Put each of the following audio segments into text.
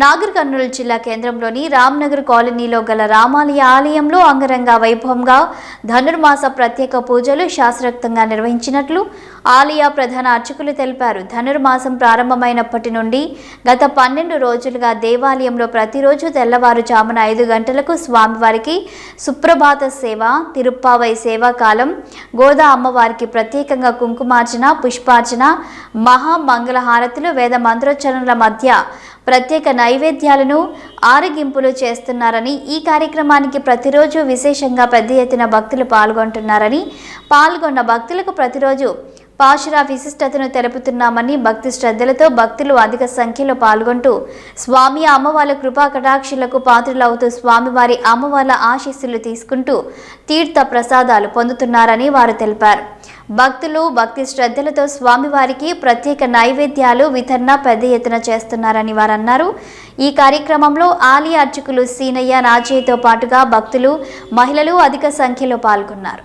నాగర్ కర్నూలు జిల్లా కేంద్రంలోని రామ్నగర్ కాలనీలో గల రామాలయ ఆలయంలో అంగరంగ వైభవంగా ధనుర్మాస ప్రత్యేక పూజలు శాస్త్రోక్తంగా నిర్వహించినట్లు ఆలయ ప్రధాన అర్చకులు తెలిపారు. ధనుర్మాసం ప్రారంభమైనప్పటి నుండి గత పన్నెండు రోజులుగా దేవాలయంలో ప్రతిరోజు తెల్లవారుజామున ఐదు గంటలకు స్వామివారికి సుప్రభాత సేవ తిరుప్పావై సేవాకాలం గోదా అమ్మవారికి ప్రత్యేకంగా కుంకుమార్చన పుష్పార్చన మహామంగళహారతులు వేద మంత్రోచ్చరణల మధ్య ప్రత్యేక నైవేద్యాలను ఆరగింపులు చేస్తున్నారని ఈ కార్యక్రమానికి ప్రతిరోజు విశేషంగా పెద్ద ఎత్తున భక్తులు పాల్గొంటున్నారని పాల్గొన్న భక్తులకు ప్రతిరోజు పాశుర విశిష్టతను తెలుపుతున్నామని భక్తి శ్రద్ధలతో భక్తులు అధిక సంఖ్యలో పాల్గొంటూ స్వామి అమ్మవార్ల కృపా కటాక్షులకు పాత్రులవుతూ స్వామివారి అమ్మవార్ల ఆశీస్సులు తీసుకుంటూ తీర్థ ప్రసాదాలు పొందుతున్నారని వారు తెలిపారు. భక్తులు భక్తి శ్రద్ధలతో స్వామివారికి ప్రత్యేక నైవేద్యాలు వితరణ పెద్ద ఎత్తున చేస్తున్నారని వారు అన్నారు ఈ కార్యక్రమంలో ఆలయ అర్చకులు సీనయ్య నాచయ్యతో పాటుగా భక్తులు మహిళలు అధిక సంఖ్యలో పాల్గొన్నారు.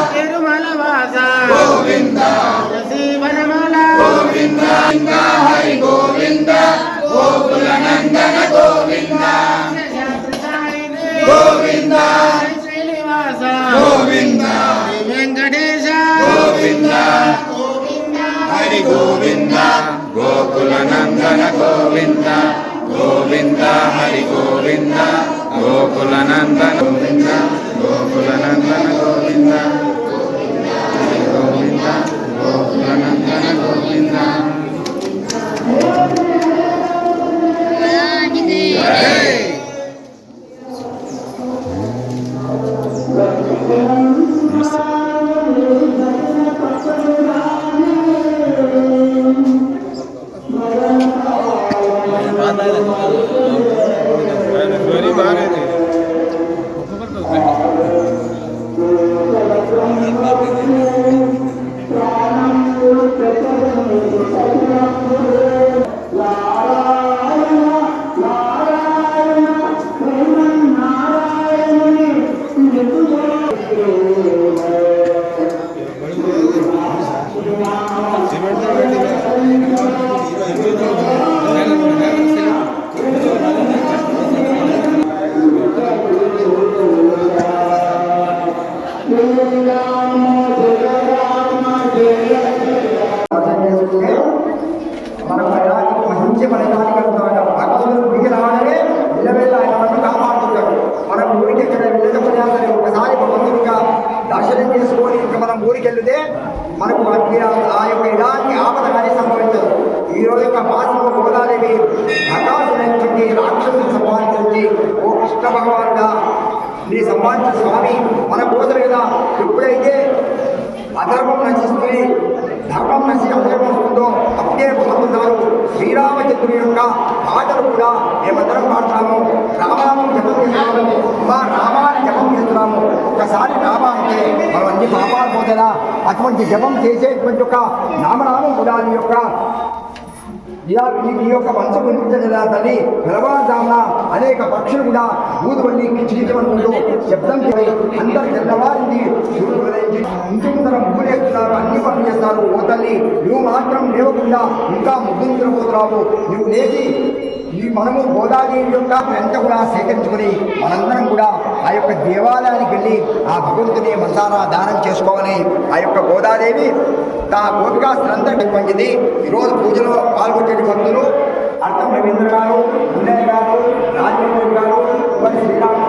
Govinda, Hari Govinda, Gokulananda Govinda. మనకు ఆ- యొక్క ఎలాంటి ఆపద కానీ సంభవించదు. ఈ రోజు యొక్క మాసము గోదాదేవి ఆకాశమైనటువంటి రాక్షసుని సంపాదించి ఓ కృష్ణ భగవానుడా నీ సంపాదించిన స్వామి మన కోసం కదా. ఎప్పుడైతే అధర్మం నశిస్తుంది ధర్మం నశి అధర్మం వస్తుందో అప్పుడే పొందుతున్నారు శ్రీరామచంద్రుని యొక్క పాటలు కూడా మేమందరం పాడుతున్నాము రామాను జపం చేస్తున్నాము. మా రామాన్ని జపం చేస్తున్నాము. ఒకసారి రామ అంటే మనం అన్ని పాపాలు కదా అటువంటి జపం చేసేటువంటి ఒక నామనామం కూడా యొక్క ఇలా ఈ యొక్క యొక్క వంశం వినిపించగల తల్లి తెల్లవారుజామున అనేక పక్షులు కూడా ఊదువల్లి కిచికిచమనుకుంటూ శబ్దం చేయి అందరు తెల్లవారింది సూర్యుడు ఉదయించి ఇంటి ముందర అన్ని పనులు చేస్తారు. ఓ తల్లి నువ్వు మాత్రం లేవకుండా ఇంకా ముగ్గు నిద్రపోతున్నావు నువ్వు లేచి ఈ మనము గోదాదేవి యొక్క ఎంత కూడా సేకరించుకొని మనందరం కూడా ఆ యొక్క దేవాలయానికి వెళ్ళి ఆ భగవంతుని మనసారా దానం చేసుకోవాలని ఆ యొక్క గోదాదేవి తా గోపికాస్త్రందరికీ పంచింది ఈరోజు పూజలో పాల్గొనే భక్తులు అర్థం రవీంద్ర గారు వినయ్ గారు రాజేంద్ర గారు శ్రీరామ్